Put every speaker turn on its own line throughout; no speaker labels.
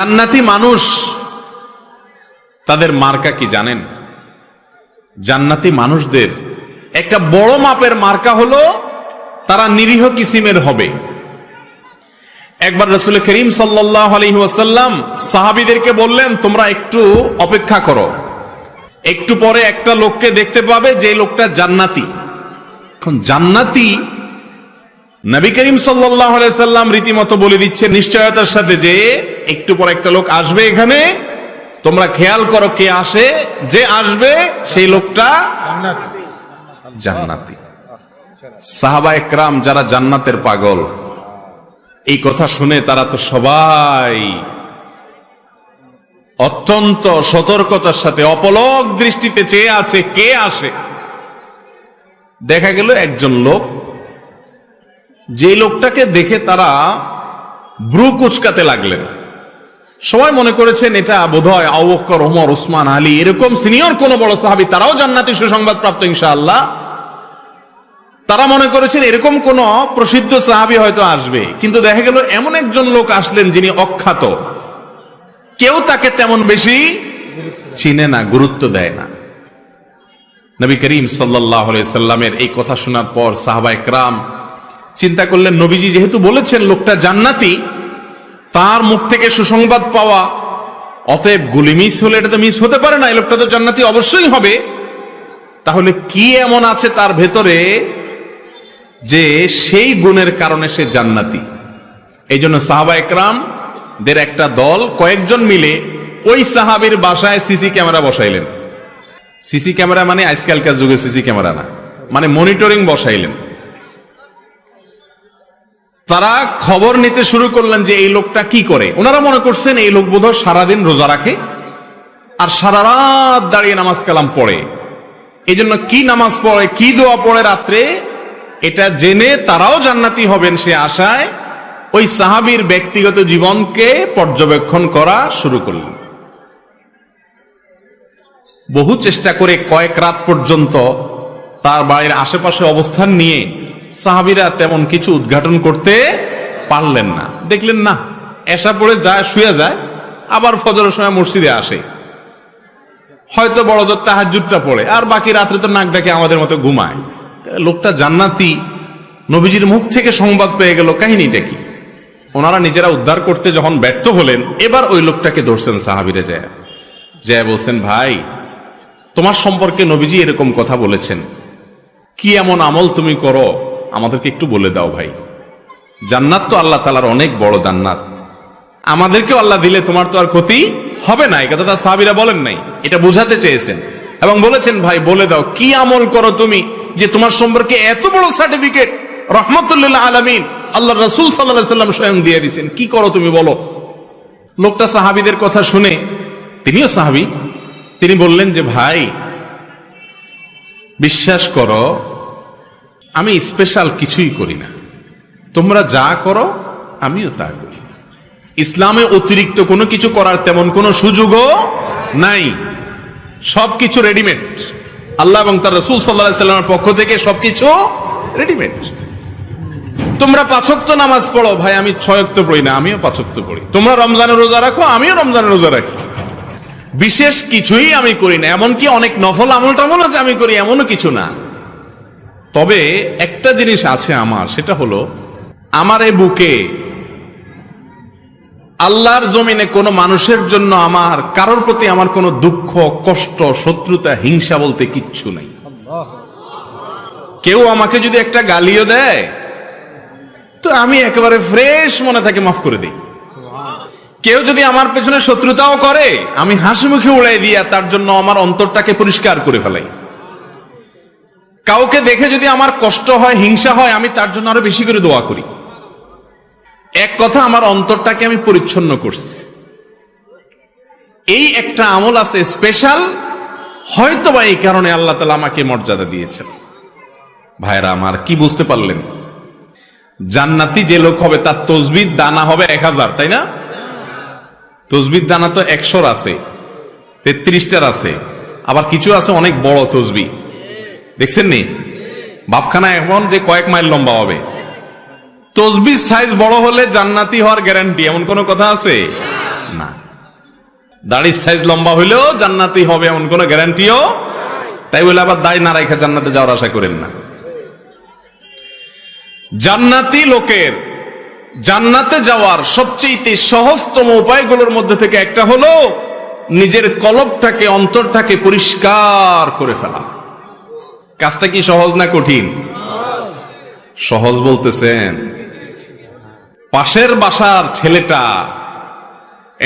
জান্নাতি মানুষ তাদের মার্কা কি জানেন? জান্নাতি মানুষদের একটা বড় মাপের মার্কা হলো তারা নিরীহ কিসিমের হবে। একবার রসুল করিম আলহিহাসাল্লাম সাহাবিদেরকে বললেন, তোমরা একটু অপেক্ষা করো। একটু পরে একটা লোককে দেখতে পাবে যে লোকটা জান্নাতি। এখন জান্নাতি নবী করিম সাল্লাহ সাল্লাম রীতিমতো বলে দিচ্ছে নিশ্চয়তার সাথে যে একটু পর একটা লোক আসবে এখানে। তোমরা খেয়াল করো কে আসে, যে আসবে সেই লোকটা জান্নাতি। সাহাবা একরাম যারা জান্নাতের পাগল, এই কথা শুনে তারা তো সবাই অত্যন্ত সতর্কতার সাথে, অপলক দৃষ্টিতে চেয়ে আছে কে আসে। দেখা গেল একজন লোক যে লোকটাকে দেখে তারা ব্রু কুচকাতে লাগলেন। সবাই মনে করেছেন এটা বোধহয় আউবকর ওমর ওসমান আলী, এরকম সিনিয়র কোন বড় সাহাবি, তারাও জান্নাতি সুসংবাদ প্রাপ্ত ইনশাআল্লাহ। তারা মনে করেছেন এরকম কোন প্রসিদ্ধ সাহাবি হয়তো আসবে। কিন্তু দেখা গেল এমন একজন লোক আসলেন যিনি অখ্যাত। কেউ তাকে তেমন বেশি চিনে না, গুরুত্ব দেয় না। নবী করিম সাল্লাহ সাল্লামের এই কথা শোনার পর সাহাবা একরাম চিন্তা করলেন, নবীজি যেহেতু বলেছেন লোকটা জান্নাতি, তার মুখ থেকে সুসংবাদ পাওয়া, অতএব গুলি মিস হলে এটা তো মিস হতে পারে না, এই লোকটা তো জান্নাতি অবশ্যই হবে। তাহলে কি এমন আছে তার ভেতরে যে সেই গুণের কারণে সে জান্নাতি? এই জন্য সাহাবা একরাম দের একটা দল, কয়েকজন মিলে ওই সাহাবির বাসায় সিসি ক্যামেরা বসাইলেন। সিসি ক্যামেরা মানে আজকালকার যুগে সিসি ক্যামেরা না মানে মনিটরিং বসাইলেন। তারা খবর নিতে শুরু করলেন যে এই লোকটা কি করে। ওনারা মনে করছেন এই লোক বোধহয় সারাদিন রোজা রাখে আর সারা রাত দাঁড়িয়ে নামাজ কালাম পড়ে। এই জন্য কি নামাজ পড়ে, কি দোয়া পড়ে রাত্রে, এটা জেনে তারাও জান্নাতি হবেন সে আশায় ওই সাহাবির ব্যক্তিগত জীবনকে পর্যবেক্ষণ করা শুরু করলেন। বহু চেষ্টা করে কয়েক রাত পর্যন্ত তার বাড়ির আশেপাশে অবস্থান নিয়ে সাহাবিরা তেমন কিছু উদ্ঘাটন করতে পারলেন না। দেখলেন না, এসা পড়ে যায়, শুয়ে যায়, আবার ফজরের সময় মসজিদে আসে। হয়তো বড় জোর তাহাজুদটা পড়ে, আর বাকি রাত্রে তো নাক ডাকে আমাদের মতো ঘুমায়। লোকটা জান্নাতি, নবীজির মুখ থেকে সংবাদ পেয়ে গেল, কাহিনীটা কি? ওনারা নিজেরা উদ্ধার করতে যখন ব্যর্থ হলেন, এবার ওই লোকটাকে ধরছেন সাহাবিরে যায়। জয় বলছেন, ভাই, তোমার সম্পর্কে নবীজি এরকম কথা বলেছেন। কি এমন আমল তুমি করো আমাদেরকে একটু বলে দাও ভাই। জান্নাত তো আল্লাহ তালার অনেক বড় জান্নাত। আমাদেরকেও আল্লাহ দিলে তোমার তো আর ক্ষতি হবে না, এই কথা সাহাবিরা বলেন নাই। এটা বোঝাতে চেয়েছেন। এবং বলেছেন, ভাই, বলে দাও, কি আমল করো তুমি যে তোমার সম্পর্কে এত বড় সার্টিফিকেট রহমতুল্লাহ আলমিন আল্লাহ রসুল সাল্লাহ সাল্লাম স্বয়ং দিয়ে দিয়েছেন? কি করো তুমি বলো? লোকটা সাহাবিদের কথা শুনে, তিনিও সাহাবি, তিনি বললেন যে, ভাই, বিশ্বাস করো আমি স্পেশাল কিছুই করি না। তোমরা যা করো, আমিও তা করি। ইসলামে অতিরিক্ত কোনো কিছু করার তেমন কোনো সুযোগও নাই। সবকিছু রেডিমেড আল্লাহ এবং তার রসুল সাল্লাহ সাল্লামের পক্ষ থেকে সবকিছু রেডিমেড তোমরা পাঁচক্ত নামাজ পড়ো। ভাই, আমি ছয়ক্ত পড়ি না, আমিও পাঁচক্ত পড়ি। তোমরা রমজানের রোজা রাখো, আমিও রমজানের রোজা রাখি। বিশেষ কিছুই আমি করি না। এমনকি অনেক নফল আমল টামল আছে আমি করি, এমনও কিছু না। তবে একটা জিনিস আছে আমার, সেটা হলো, আমার এ বুকে আল্লাহর জমিনে কোনো মানুষের জন্য আমার, কারোর প্রতি আমার কোনো দুঃখ, কষ্ট, শত্রুতা, হিংসা বলতে কিচ্ছু নেই। কেউ আমাকে যদি একটা গালিও দেয়, তো আমি একেবারে ফ্রেশ মনে থাকে মাফ করে দিই। কেউ যদি আমার পেছনে শত্রুতাও করে, আমি হাসি মুখে উড়াই দিয়া তার জন্য আমার অন্তরটাকে পরিষ্কার করে ফেলাই। কাউকে দেখে যদি আমার কষ্ট হয়, হিংসা হয়, আমি তার জন্য আরও বেশি করে দোয়া করি। এক কথা, আমার অন্তরটাকে আমি পরিচ্ছন্ন করছি। এই একটা আমল আছে স্পেশাল হয়তো বা এই কারণে আল্লাহ তালা আমাকে মর্যাদা দিয়েছেন। ভাইরা আমার, কি বুঝতে পারলেন? জান্নাতি যে লোক হবে, তার তসবিদ দানা হবে এক হাজার, তাই না? তসবির দানা তো একশোর আছে, তেত্রিশটার আছে, আবার কিছু আছে অনেক বড় তসবি দেখছেন নি বাপখানা এমন যে কয়েক মাইল লম্বা হবে। তসবির সাইজ বড় হলে জান্নাতি হওয়ার গ্যারান্টি এমন কোনো কথা আছে? না। দাড়ির সাইজ লম্বা হইলেও জান্নাতি হবে, এমন কোনো গ্যারান্টিও তাই বলে আবার দাড়ি না রাখা জান্নাতে যাওয়ার আশা করেন না। জান্নাতি লোকের জান্নাতে যাওয়ার সবচেয়ে সহজতম উপায়গুলোর মধ্যে থেকে একটা হলো নিজের কলবটাকে, অন্তরটাকে পরিষ্কার করে ফেলা। কাজটা কি সহজ না কঠিন? সহজ বলতেছেন, পাশের বাসার ছেলেটা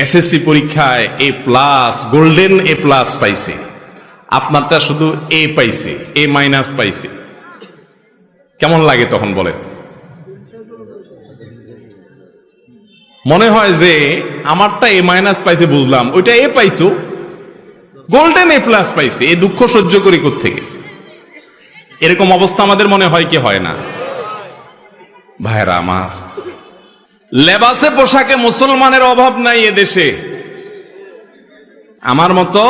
এসএসসি পরীক্ষায় A plus golden A plus পাইছে। আপনারটা শুধু এ পাইছে এ মাইনাস পাইছে। কেমন লাগে তখন বলেন? মনে হয় যে আমারটা এ মাইনাস পাইছে বুঝলাম, ওইটা এ পাইতো গোল্ডেন এ প্লাস পাইছে, এ দুঃখ সহ্য করি থেকে এরকম অবস্থা আমাদের মনে হয় কি হয় না? ভাইরা আমার, লেবাসে পোশাকে মুসলমানের অভাব নাই এ দেশে। আমার মতো,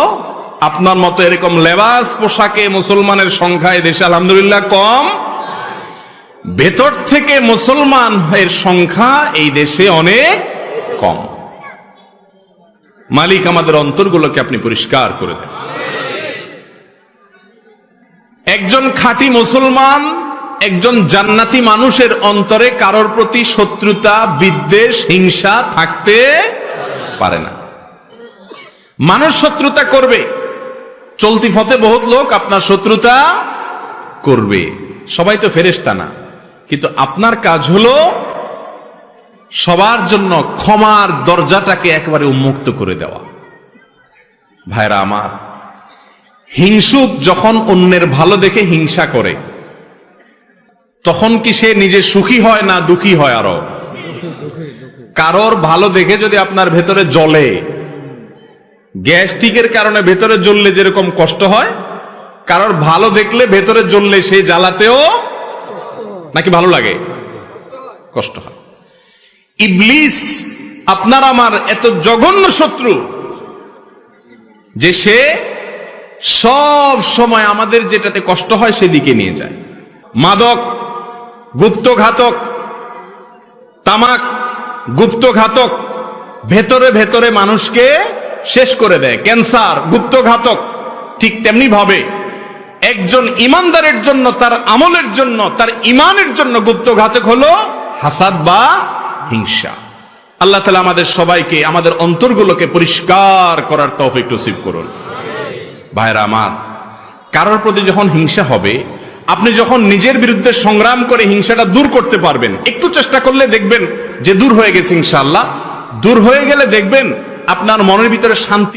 আপনার মতো এরকম লেবাস পোশাকে মুসলমানের সংখ্যা এদেশে আলহামদুলিল্লাহ কম। ভেতর থেকে মুসলমান এর সংখ্যা এই দেশে অনেক কম। মালিক আমাদের অন্তরগুলোকে আপনি পরিষ্কার করে দেন। একজন খাঁটি মুসলমান, একজন জান্নাতি মানুষের অন্তরে কারোর প্রতি শত্রুতা, বিদ্বেষ, হিংসা থাকতে পারে না। মানুষ শত্রুতা করবে। চলতি ফতে বহুত লোক আপনার শত্রুতা করবে। সবাই তো ফেরেশতা না। কিন্তু আপনার কাজ হলো সবার জন্য ক্ষমার দরজাটাকে একেবারে উন্মুক্ত করে দেওয়া। ভাইরা আমার হিংসুক যখন অন্যের ভালো দেখে হিংসা করে, তখন কি সে নিজে সুখী হয় না দুঃখী হয় আরও? কারোর ভালো দেখে যদি আপনার ভেতরে জ্বলে, গ্যাস্ট্রিকের কারণে ভেতরে জ্বললে যেরকম কষ্ট হয়, কারোর ভালো দেখলে ভেতরে জ্বললে সে জ্বালাতেও নাকি ভালো লাগে? কষ্ট হয়। ইবলিস, আপনার আমার এত জঘন্য শত্রু যে সে সব সময় আমাদের যেটাতে কষ্ট হয় সেদিকে নিয়ে যায়। মাদক, গুপ্তঘাতক, তামাক, গুপ্তঘাতক, ভেতরে ভেতরে মানুষকে শেষ করে দেয়। ক্যান্সার, গুপ্তঘাতক, ঠিক তেমনি ভাবে একজন ইমানদারের জন্য, তার আমলের জন্য, তার ইমানের জন্য গুপ্তঘাতক হলো হাসাদ বা হিংসা। আল্লাহ তালা আমাদের সবাইকে, আমাদের অন্তরগুলোকে পরিষ্কার করার তৌফিক নসিব করুন। ভাইরা আমার, কারোর প্রতি যখন হিংসা হবে, আপনি যখন নিজের বিরুদ্ধে সংগ্রাম করে হিংসাটা দূর করতে পারবেন, একটু চেষ্টা করলে দেখবেন যে দূর হয়ে গেছে ইনশাল্লাহ দূর হয়ে গেলে দেখবেন আপনার মনের ভিতরে শান্তি